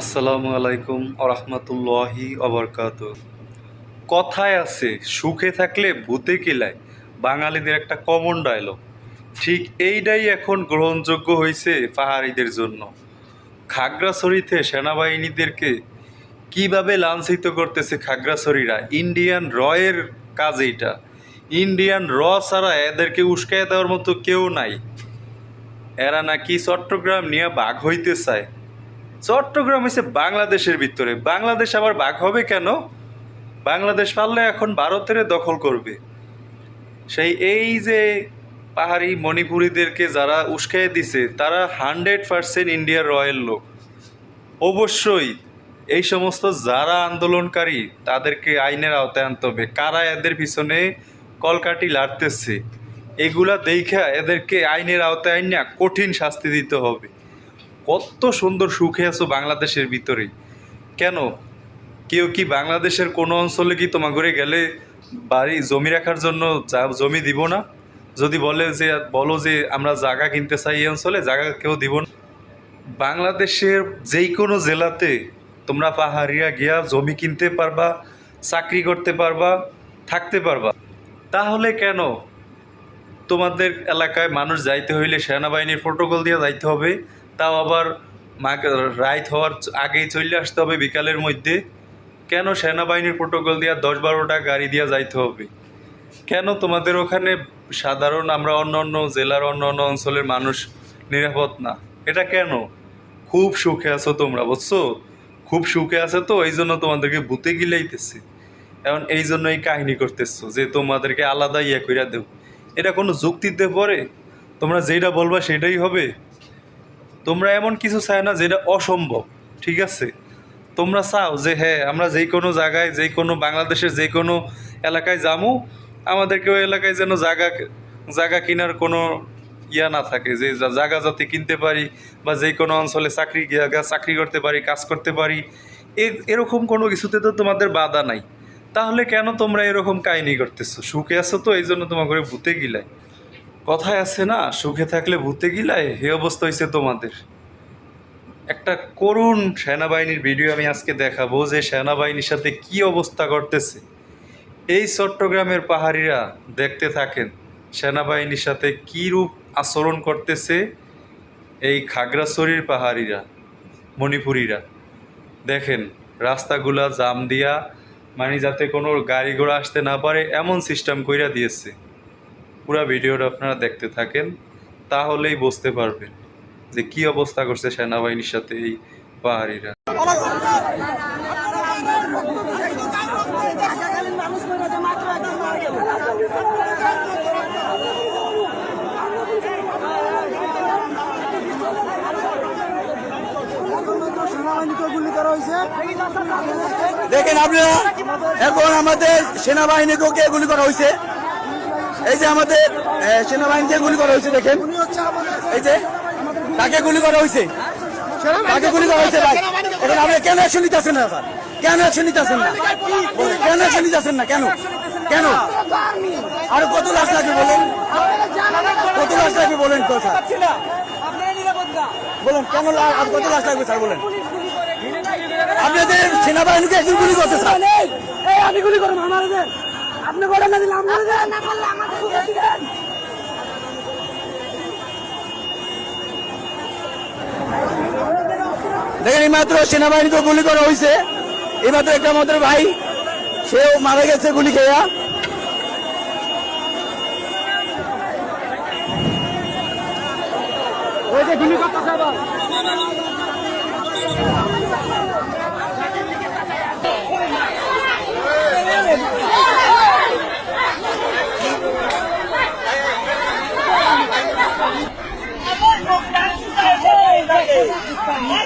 আসসালামু আলাইকুম আরহামতুল্লাহি অবরকাত কথায় আছে, সুখে থাকলে ভূতে কিলায়, বাঙালিদের একটা কমন ডায়লগ ঠিক এইটাই এখন গ্রহণযোগ্য হয়েছে পাহাড়িদের জন্য। খাগড়াছড়িতে সেনাবাহিনীদেরকে কীভাবে লাঞ্ছিত করতেছে খাগড়াছড়িরা? ইন্ডিয়ান রয়ের কাজ এইটা। ইন্ডিয়ান র ছাড়া এদেরকে উস্কায় দেওয়ার মতো কেউ নাই। এরা নাকি চট্টগ্রাম নিয়ে বাঘ হইতে চায়। চট্টগ্রাম হচ্ছে বাংলাদেশের ভিতরে। বাংলাদেশ আবার বাঘ হবে কেন? বাংলাদেশ পারলে এখন ভারতের দখল করবে। সেই এই যে পাহাড়ি মণিপুরীদেরকে যারা উস্কাই দিছে, তারা হান্ড্রেড পার্সেন্ট ইন্ডিয়ার রয়্যাল লোক। অবশ্যই এই সমস্ত যারা আন্দোলনকারী, তাদেরকে আইনের আওতায় আনতে হবে। কারা এদের পিছনে কলকাটি লাড়তেছে, এগুলা দেখা এদেরকে আইনের আওতায় আইনা কঠিন শাস্তি দিতে হবে। কত সুন্দর সুখে আছো বাংলাদেশের ভিতরে কেন? কেউ কি বাংলাদেশের কোনো অঞ্চলে কি তোমার ঘরে গেলে বাড়ি জমি রাখার জন্য জমি দিব না? যদি বলে যে, বলো যে, আমরা জায়গা কিনতে চাই এই অঞ্চলে জায়গা কেউ দিব না। বাংলাদেশের যেই কোনো জেলাতে তোমরা পাহাড়িয়া গিয়া জমি কিনতে পারবা, চাকরি করতে পারবা, থাকতে পারবা। তাহলে কেন? তোমাদের এলাকায় মানুষ যাইতে হইলে সেনাবাহিনীর প্রোটোকল দিয়ে যাইতে হবে। তাও আবার রাইত হওয়ার আগেই চলে আসতে হবে বিকালের মধ্যে। কেন সেনাবাহিনীর প্রোটোকল দিয়া দশ বারোটা গাড়ি দিয়ে যাইতে হবে? কেন তোমাদের ওখানে সাধারণ আমরা অন্য অন্য জেলার অন্য অন্য অঞ্চলের মানুষ নিরাপদ না? এটা কেন? খুব সুখে আছো তোমরা, বুঝছ? খুব সুখে আছে তো এই জন্য তোমাদেরকে ভূতে গিলাইতেছে। এখন এই জন্য এই কাহিনী করতেছো যে তোমাদেরকে আলাদা ইয়ে কইরা দেব। এটা কোনো যুক্তিতে পরে? তোমরা যেটা বলবা সেটাই হবে? তোমরা এমন কিছু চাই না যেটা অসম্ভব, ঠিক আছে? তোমরা চাও যে হ্যাঁ আমরা যেই কোনো জায়গায় যেই কোনো বাংলাদেশের যে কোনো এলাকায় যাব আমাদেরকে ওই এলাকায় যেন জায়গা জায়গা কেনার কোনো ইয়া না থাকে, যে জায়গা যাতে কিনতে পারি বা যে কোনো অঞ্চলে চাকরি চাকরি করতে পারি, কাজ করতে পারি এরকম কোনো কিছুতে তো তোমাদের বাধা নাই। তাহলে কেন তোমরা এরকম কাহিনি করতেছো? সুখে আছো তো এই জন্য ঘরে ভূতে গিলায়। কথায় আছে না, সুখে থাকলে ভূতে গিলায়? হে অবস্থা হয়েছে তোমাদের। একটা করুণ সেনাবাহিনীর ভিডিও আমি আজকে দেখাবো যে সেনাবাহিনীর সাথে কি অবস্থা করতেছে এই চট্টগ্রামের পাহাড়িরা দেখতে থাকেন সেনাবাহিনীর সাথে কী রূপ আচরণ করতেছে এই খাগড়াছড়ির পাহাড়িরা, মণিপুরীরা। দেখেন, রাস্তাগুলা জাম দিয়া মানে যাতে কোনো গাড়ি ঘোড়া আসতে না পারে, এমন সিস্টেম কইরা দিয়েছে। পুরো ভিডিওটা আপনারা দেখতে থাকেন, তাহলেই বুঝতে পারবেন যে কি অবস্থা করছে সেনাবাহিনীর সাথে এই পাহাড়িরা। দেখেন আপনারা, এখন আমাদের সেনাবাহিনীকেও কে গুলি করা হয়েছে? এই যে আমাদের সেনাবাহিনীকে গুলি করা হয়েছে দেখেন। এই যে তাকে গুলি করা হয়েছে? তাকে গুলি করা হয়েছে ভাই? এখন আপনি কেন অ্যাকশন নিতেছেন না কেন অ্যাকশন নিতেছেন না? কেন অ্যাকশন নিতেছেন না? কেন? কেন? আর কত লাখ লাগবে বলেন? কত লাখ লাগবে বলেন স্যার? বলেন, কেন আর কত লাখ লাগবে, স্যার, বলেন? আপনাদের সেনাবাহিনীকে একজন গুলি করতে স্যার। আমি গুলি করব, আমাদের। আপনি বলেন না দিলে না করলে আমাদের দেখেন এইমাত্র সেনাবাহিনীকে গুলি করা হয়েছে এইমাত্র একটা আমাদের ভাই সেও মারা গেছে গুলি খেয়া। ওই যে গুলি করতেছে আবার। Hey!